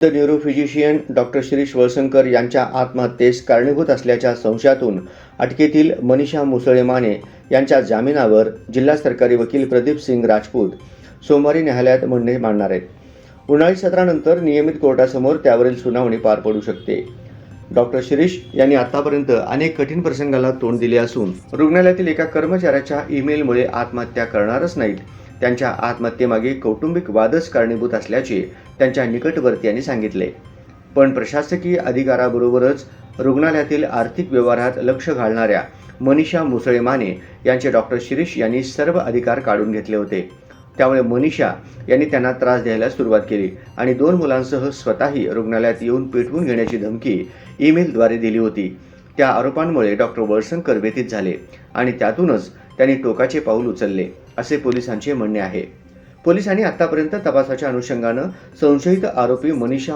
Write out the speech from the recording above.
The neurophysician doctor Shirish Walsangkar यांच्या आत्महत्येस कारणीभूत असल्याच्या संशयातून अटकेतील मनीषा मुसळे माने यांच्या जामिनावर जिल्हा सरकारी वकील प्रदीप सिंग राजपूत सोमवारी न्यायालयात म्हणणे मांडणार आहेत. उन्हाळी सत्रानंतर नियमित कोर्टासमोर त्यावरील सुनावणी पार पडू शकते. डॉक्टर शिरीष यांनी आतापर्यंत अनेक कठीण प्रसंगाला तोंड दिले असून रुग्णालयातील एका कर्मचाऱ्याच्या ईमेलमुळे आत्महत्या करणारच नाहीत. त्यांच्या आत्महत्येमागे कौटुंबिक वादच कारणीभूत असल्याचे त्यांच्या निकटवर्तीयांनी सांगितले. पण प्रशासकीय अधिकाराबरोबरच रुग्णालयातील आर्थिक व्यवहारात लक्ष घालणाऱ्या मनीषा मुसळे माने यांचे डॉक्टर शिरीष यांनी सर्व अधिकार काढून घेतले होते. त्यामुळे मनीषा यांनी त्यांना त्रास द्यायला सुरुवात केली आणि दोन मुलांसह स्वतःही रुग्णालयात येऊन पेटवून घेण्याची धमकी ईमेलद्वारे दिली होती. त्या आरोपांमुळे डॉक्टर वळसंकर व्यथित झाले आणि त्यातूनच त्यांनी टोकाचे पाऊल उचलले असे पोलिसांचे म्हणणे आहे. पोलिसांनी आतापर्यंत तपासाच्या अनुषंगानं संशयित आरोपी मनीषा